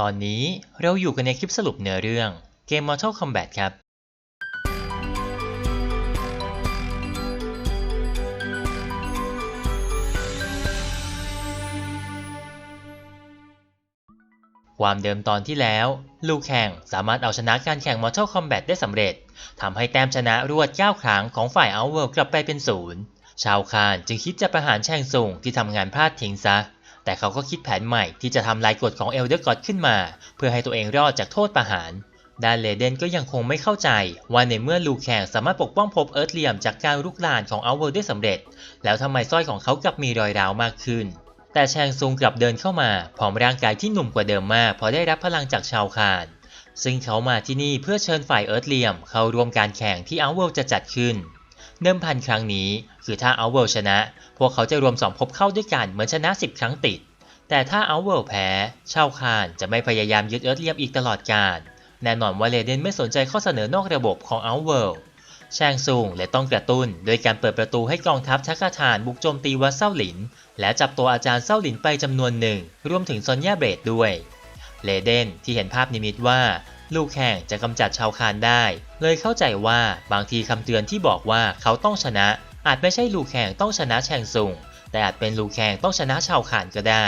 ตอนนี้เราอยู่กันในคลิปสรุปเนื้อเรื่องเกม Mortal Kombat ครับ ความเดิมตอนที่แล้ว ลูกแข่งสามารถเอาชนะการแข่ง Mortal Kombat ได้สำเร็จทำให้แต้มชนะรวด 9 ครั้งของฝ่าย Outworld กลับไปเป็นศูนย์ชาวคานจึงคิดจะประหารแช่งซุงที่ทำงานพลาดทิ้งซะ แต่เขาก็คิดแผนใหม่ที่จะทำลายกฎของ Elder God ขึ้นมา เพื่อให้ตัวเองรอดจากโทษประหารด้านเลเดนก็ยังคงไม่เข้าใจ ว่าในเมื่อลูกแข่งสามารถปกป้องภพเอิร์ธเลียมจากการลุกลานของ Outworld ได้สำเร็จ แล้วทำไมสร้อยของเขากลับมีรอยร้าวมากขึ้น แต่แชงซุงกลับเดินเข้ามาพร้อมร่างกายที่หนุ่มกว่าเดิมมากเพราะได้รับพลังจากชาวคานซึ่งเขามาที่นี่เพื่อเชิญฝ่ายเอิร์ธเลียมเข้าร่วมการแข่งที่ Outworld จะจัดขึ้น เดิมพันครั้งนี้ คือถ้า Outworld ชนะ พวกเขาจะรวมสองภพเข้าด้วยกันเหมือนชนะ 10 ครั้งติด แต่ถ้า Outworld แพ้ชาวคานจะไม่พยายามยึดเอิร์ธเลียมอีกตลอดกาลแน่นอนว่าเลเดนไม่สนใจข้อเสนอนอกระบบของ Outworld แชงซุงเลยต้องกระตุ้นโดยการเปิดประตูให้กองทัพชักกาทานบุกโจมตีวัดเซาหลิน และจับตัวอาจารย์เซาหลินไปจำนวนหนึ่ง รวมถึงซอนยาเบรดด้วย เลเดนที่เห็นภาพนิมิตว่า ลูกแข่งจะกำจัดชาวคานได้ เลยเข้าใจว่าบางทีคำเตือนที่บอกว่าเขาต้องชนะ อาจไม่ใช่ลูกแข่งต้องชนะแชงซุงแต่อาจเป็นลูกแข่งต้องชนะชาวคานก็ได้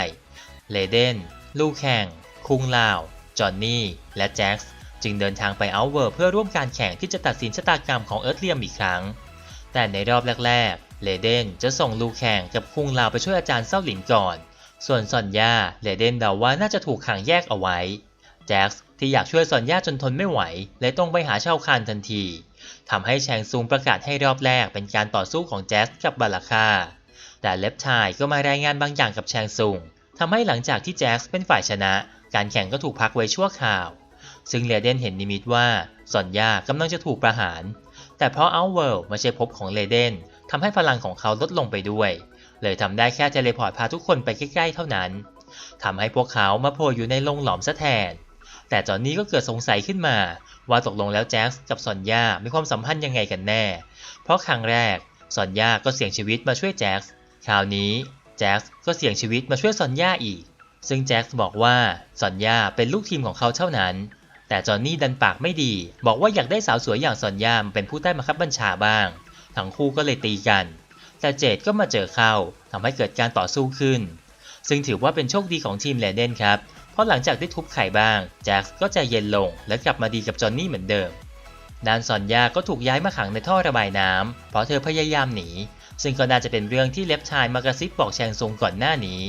เลเดน ลูกแข่ง คุงลาว จอห์นนี่ และแจ็คส์จึงเดินทางไปเอาเวอร์เพื่อร่วมการแข่งที่จะตัดสินชะตากรรมของเอิร์ธเลียมอีกครั้ง แต่ในรอบแรกๆ เลเดนจะส่งลูกแข่งกับคุงลาวไปช่วยอาจารย์เซาหลินก่อน ส่วนซอนยาเลเดนเดาว่าน่าจะถูกขังแยกเอาไว้ แจ็คส์ ที่อยากช่วยซอนยาจนทนไม่ไหวเลยต้องไปหาเช่าคานทันทีทำให้แชงซุงประกาศให้รอบแรกเป็นการต่อสู้ของแจ็คกับบาลาคา แต่เล็บชายก็มารายงานบางอย่างกับแชงซุงทำให้หลังจากที่แจ็คเป็นฝ่ายชนะ การแข่งก็ถูกพักไว้ชั่วคราว ซึ่งเลเดนเห็นนิมิตว่าซอนยากำลังจะถูกประหาร แต่เพราะเอาเวิลด์ไม่ใช่ภพของเลเดนทำให้พลังของเขาลดลงไปด้วย เลยทำได้แค่เทเลพอร์ตพาทุกคนไปใกล้ๆเท่านั้นทำให้พวกเขามาโผล่อยู่ในโรงหลอมซะแทน แต่จอนนี่ก็เกิดสงสัยขึ้นมา ว่าตกลงแล้วแจ็คกับซอนยามีความสัมพันธ์ยังไงกันแน่ เพราะครั้งแรกซอนยาก็เสี่ยงชีวิตมาช่วยแจ็คคราวนี้แจ็คก็เสี่ยงชีวิตมาช่วยซอนยาอีก ซึ่งแจ็คบอกว่าซอนยาเป็นลูกทีมของเขาเท่านั้น แต่จอนนี่ดันปากไม่ดี บอกว่าอยากได้สาวสวยอย่างซอนยามาเป็นผู้ใต้บังคับบัญชาบ้าง ทั้งคู่ก็เลยตีกัน แต่เจดก็มาเจอเข้าทำให้เกิดการต่อสู้ขึ้น ซึ่งถือว่าเป็นโชคดีของทีมแลนเดนครับ เพราะหลังจากได้ทุบไข่บ้างแจ็คก็ใจเย็นลงและกลับมาดีกับจอนนี่เหมือนเดิมด้านซอนยาก็ถูกย้ายมาขังในท่อระบายน้ำเพราะเธอพยายามหนี ซึ่งก็น่าจะเป็นเรื่องที่เล็บชายมากระซิบบอกแชงซงก่อนหน้านี้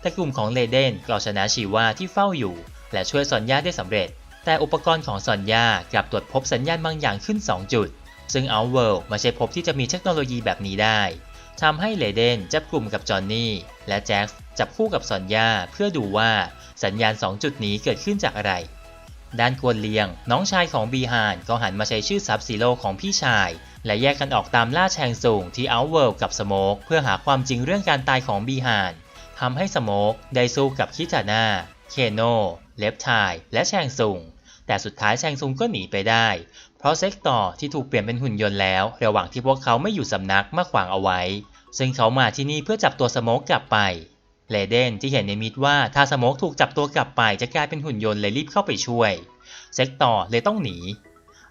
แต่กลุ่มของเลเดนก็เอาชนะชีวาที่เฝ้าอยู่ และช่วยซอนยาได้สำเร็จ แต่อุปกรณ์ของซอนยากลับตรวจพบสัญญาณบางอย่างขึ้น 2 จุด ซึ่งเอาเวิลด์ไม่ใช่พบที่จะมีเทคโนโลยีแบบนี้ได้ ทำให้เลเดนจับกลุ่มกับจอห์นนี่และแจ็คจับคู่กับซอนยาเพื่อดูว่าสัญญาณ 2 จุดนี้เกิดขึ้นจากอะไร ด้านกวนเลียง น้องชายของบีฮานก็หันมาใช้ชื่อซับซีโร่ของพี่ชาย และแยกกันออกตามล่าแชงซุงที่เอาเวิลด์กับสโมกเพื่อหาความจริงเรื่องการตายของบีฮานทำให้สโมกได้สู้กับคิตาน่าเคโนเลฟทายและแชงซุงแต่สุดท้ายแชงซุงก็หนีไปได้ เพราะเซ็กต่อที่ถูกเปลี่ยนเป็นหุ่นยนต์แล้ว ระหว่างที่พวกเขาไม่อยู่สำนักมาขวางเอาไว้ ซึ่งเขามาที่นี่เพื่อจับตัวสโมกกลับไปเลเดนที่เห็นในมิดว่าถ้าสโมกถูกจับตัวกลับไปจะกลายเป็นหุ่นยนต์เลยรีบเข้าไปช่วยเซ็กต่อเลยต้องหนี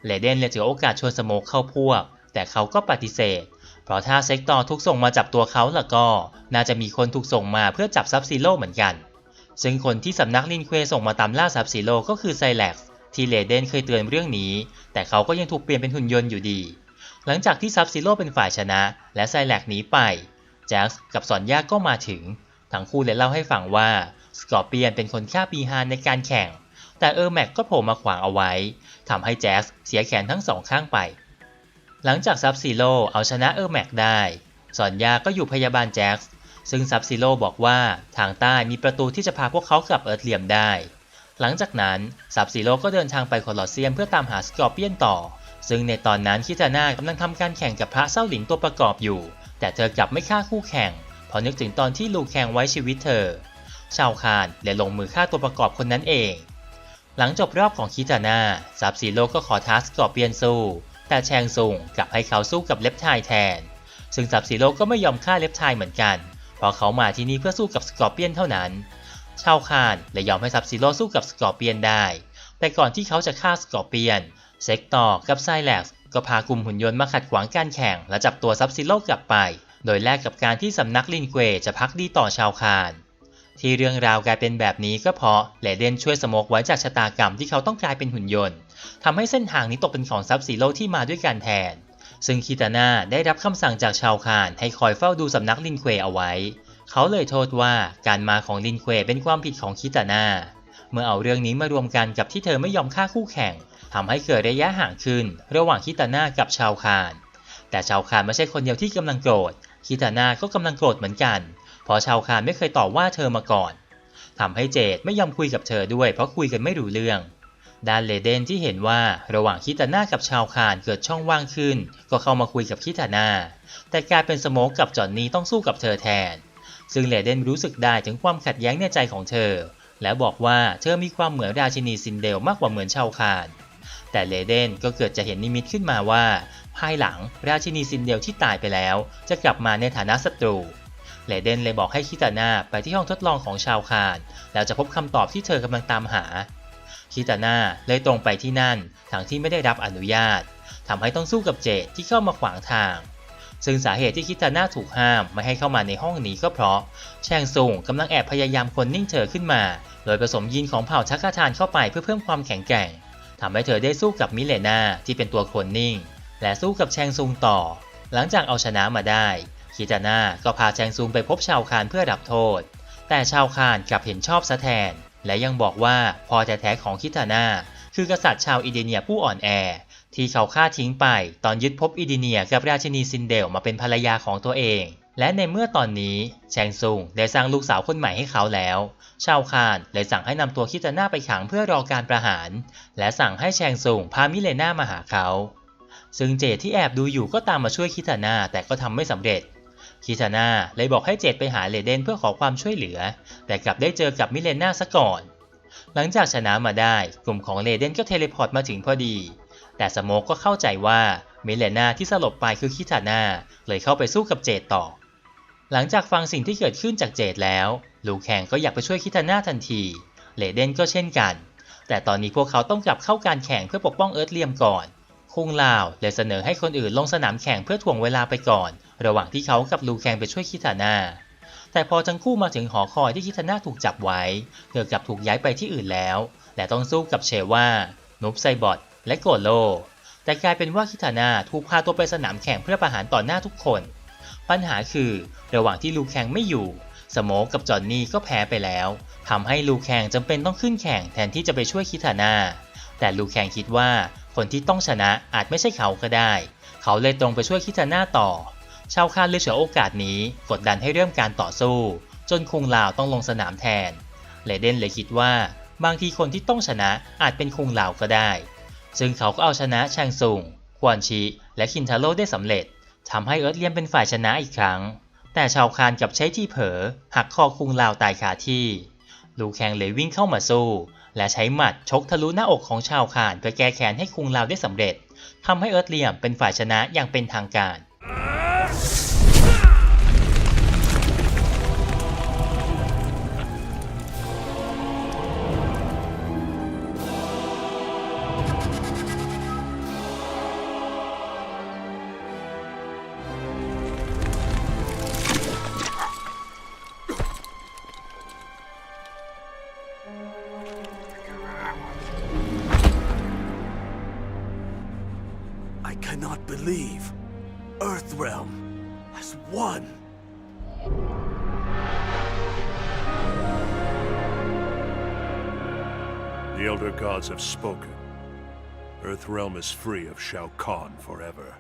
เลเดนเลยถือโอกาสชวนสโมกเข้าพวก แต่เขาก็ปฏิเสธ เพราะถ้าเซ็กต่อถูกส่งมาจับตัวเขาล่ะก็ น่าจะมีคนถูกส่งมาเพื่อจับซับซีโร่เหมือนกัน ซึ่งคนที่สำนักลินเควส่งมาตามล่าซับซีโร่ก็คือไซแล็กซ์ ที่เลเดนเคยเตือนเรื่องนี้ แต่เขาก็ยังถูกเปลี่ยนเป็นหุ่นยนต์อยู่ดี หลังจากที่ซับซีโร่เป็นฝ่ายชนะ และไซแลกหนีไปแจ็คกับสอนยาก็มาถึง ทั้งคู่เลยเล่าให้ฟังว่าสกอร์เปียนเป็นคนฆ่าปีฮานในการแข่ง แต่เออร์แม็กก็โผล่มาขวางเอาไว้ทำให้แจ็คเสียแขนทั้งสองข้างไป หลังจากซับซีโร่เอาชนะเออร์แม็กได้สอนยาก็อยู่พยาบาลแจ็คซึ่งซับซีโร่บอกว่าทางใต้มีประตูที่จะพาพวกเขากลับเอิร์ธเลียมได้ หลังจากนั้นซับซีโร่ก็เดินทางไปโคลอสเซียมเพื่อตามหาสกอร์เปียนต่อ ซึ่งในตอนนั้นคิตานากำลังทำการแข่งกับพระเศร้าหลินตัวประกอบอยู่ แต่เธอกลับไม่ฆ่าคู่แข่งเพราะนึกถึงตอนที่ลูกแข่งไว้ชีวิตเธอ ชาวคานเลยลงมือฆ่าตัวประกอบคนนั้นเอง หลังจบรอบของคิตาน่าซับซีโร่ก็ขอท้าสกอร์เปียนสู้แต่แชงซุงกลับให้เขาสู้กับเล็บชายแทน ซึ่งซับซีโร่ก็ไม่ยอมฆ่าเล็บชายเหมือนกัน เพราะเขามาที่นี่เพื่อสู้กับสกอร์เปียนเท่านั้น ชาวคานเลยยอมให้ซับซิโร่สู้กับสกอร์เปียนได้ แต่ก่อนที่เขาจะฆ่าสกอร์เปียน เซกตอร์กับไซแล็กซ์ก็พากลุ่มหุ่นยนต์มาขัดขวางการแข่ง และจับตัวซับซิโร่กลับไป โดยแลกกับการที่สำนักลินเกวจะพักดีต่อชาวคาน ที่เรื่องราวกลายเป็นแบบนี้ก็เพราะเลเดนช่วยสโมกไว้จากชะตากรรมที่เขาต้องกลายเป็นหุ่นยนต์ทำให้เส้นทางนี้ตกเป็นของซับซิโร่ที่มาด้วยกันแทน ซึ่งคิตาน่าได้รับคำสั่งจากชาวคานให้คอยเฝ้าดูสำนักลินเควเอาไว้ เขาเลยโทษว่าการมาของลินเควเป็นความผิดของคิตาน่าเมื่อเอาเรื่องนี้มารวมกันกับที่เธอไม่ยอมฆ่าคู่แข่งทำให้เกิดระยะห่างขึ้น ระหว่างคิตาน่ากับชาวคาน แต่ชาวคานไม่ใช่คนเดียวที่กำลังโกรธคิตาน่าก็กำลังโกรธเหมือนกัน เพราะชาวคานไม่เคยตอบว่าเธอมาก่อนทำให้เจดไม่ยอมคุยกับเธอด้วย เพราะคุยกันไม่รู้เรื่องด้านเลเดนที่เห็นว่าระหว่างคิตาน่ากับชาวคานเกิดช่องว่างขึ้น ก็เข้ามาคุยกับคิตาน่าแต่กลายเป็นสโมกกับจอนนี่ต้องสู้กับเธอแทน ซึ่งเลเดนรู้สึกได้ถึงความขัดแย้งในใจของเธอ และบอกว่าเธอมีความเหมือนราชินีซินเดลมากกว่าเหมือนชาวคานแต่เลเดนก็เกิดจะเห็นนิมิตขึ้นมาว่า ภายหลังราชินีซินเดลที่ตายไปแล้ว จะกลับมาในฐานะศัตรูเลเดนเลยบอกให้คิตาน่าไปที่ห้องทดลองของชาวคานแล้วจะพบคำตอบที่เธอกำลังตามหาคิตาน่าเลยตรงไปที่นั่นทั้งที่ไม่ได้รับอนุญาตทำให้ต้องสู้กับเจดที่เข้ามาขวางทาง ซึ่งสาเหตุที่คิตาน่าถูกห้ามไม่ให้เข้ามาในห้องนี้ก็เพราะ แชงซุงกำลังแอบพยายามคนนิ่งเธอขึ้นมา โดยผสมยีนของเผ่าชักกาทานเข้าไปเพื่อเพิ่มความแข็งแกร่งทำให้เธอได้สู้กับมิเลนาที่เป็นตัวคนนิ่ง และสู้กับแชงซุงต่อ หลังจากเอาชนะมาได้คิตาน่าก็พาแชงซุงไปพบชาวคานเพื่อรับโทษ แต่ชาวคานกลับเห็นชอบซะแทน และยังบอกว่าพอแท้ๆของคิตาน่าคือกษัตริย์ชาวอิเดเนียผู้อ่อนแอ ที่เขาฆ่าทิ้งไปตอนยึดพบอิเดเนียกับราชินีซินเดลมาเป็นภรรยาของตัวเอง และในเมื่อตอนนี้แชงซุงได้สร้างลูกสาวคนใหม่ให้เขาแล้ว ชาวคานเลยสั่งให้นำตัวคิตาน่าไปขังเพื่อรอการประหาร และสั่งให้แชงซุงพามิเลน่ามาหาเขา ซึ่งเจดที่แอบดูอยู่ก็ตามมาช่วยคิตาน่าแต่ก็ทำไม่สำเร็จคิตาน่าเลยบอกให้เจดไปหาเลเดนเพื่อขอความช่วยเหลือ แต่กลับได้เจอกับมิเลน่าซะก่อน หลังจากชนะมาได้กลุ่มของเลเดนก็เทเลพอร์ตมาถึงพอดี แต่สโมกก็เข้าใจว่ามิเลนาที่สลบไปคือคิตาน่าเลยเข้าไปสู้กับเจดต่อ หลังจากฟังสิ่งที่เกิดขึ้นจากเจดแล้ว ลูแข่งก็อยากไปช่วยคิตาน่าทันที เลเดนก็เช่นกัน แต่ตอนนี้พวกเขาต้องกลับเข้าการแข่งเพื่อปกป้องเอิร์ธเลียมก่อนคุงลาวเลยเสนอให้คนอื่นลงสนามแข่งเพื่อถ่วงเวลาไปก่อน ระหว่างที่เขากับลูแคงไปช่วยคิตาน่าแต่พอทั้งคู่มาถึงหอคอยที่คิตาน่าถูกจับไว้ เธอกลับถูกย้ายไปที่อื่นแล้ว และต้องสู้กับเชว่านุบไซบอท และโกโล แต่กลายเป็นว่าคิตานาถูกพาตัวไปสนามแข่งเพื่อประหารต่อหน้าทุกคน ปัญหาคือระหว่างที่ลูแคงไม่อยู่สโมกกับจอนนี่ก็แพ้ไปแล้วทำให้ลูแคงจำเป็นต้องขึ้นแข่งแทนที่จะไปช่วยคิตานาแต่ลูแคงคิดว่าคนที่ต้องชนะอาจไม่ใช่เขาก็ได้ เขาเลยตรงไปช่วยคิตานาต่อ ชาวคานเลยเฉวยโอกาสนี้กดดันให้เริ่มการต่อสู้ จนคุงลาวต้องลงสนามแทน เลเดนเลยคิดว่า บางทีคนที่ต้องชนะอาจเป็นคุงลาวก็ได้ ซึ่งเขาก็เอาชนะแชงซุงควอนชิและคินทาโร่ได้สำเร็จทำให้เอิร์ธเลียมเป็นฝ่ายชนะอีกครั้ง แต่ชาวคานกลับใช้ที่เผลอหักคอคุงลาวตายคาที่ ลูแคงเลยวิ่งเข้ามาสู้ และใช้หมัดชกทะลุหน้าอกของชาวคานเพื่อแก้แค้นให้คุงลาวได้สำเร็จทำให้เอิร์ธเลียมเป็นฝ่ายชนะอย่างเป็นทางการ I cannot believe Earthrealm has won. The Elder Gods have spoken. Earthrealm is free of Shao Kahn forever.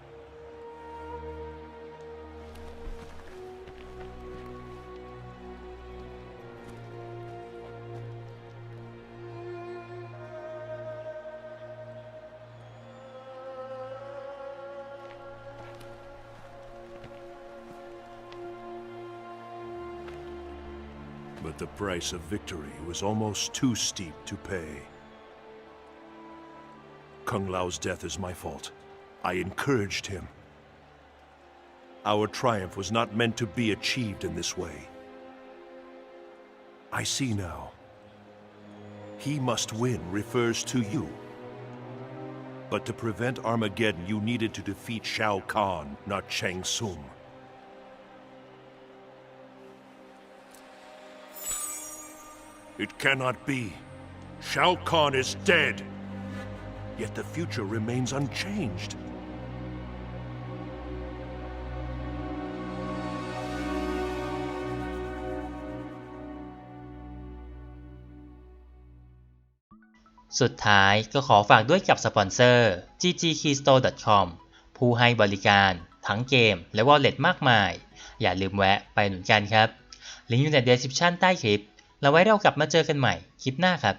But the price of victory was almost too steep to pay. Kung Lao's death is my fault. I encouraged him. Our triumph was not meant to be achieved in this way. I see now. He must win refers to you. But to prevent Armageddon, you needed to defeat Shao Kahn, not Chang Sung. It cannot be. Shao Kahn is dead. Yet the future remains unchanged. สุดท้ายก็ขอฝากด้วยกับสปอนเซอร์ ggkeystore.com ผู้ให้บริการทั้งเกมและ wallet มากมาย อย่าลืมแวะไปหนุนกันครับ ลิงก์อยู่ใน description ใต้คลิป แล้วไว้เรากลับมาเจอกันใหม่คลิปหน้าครับ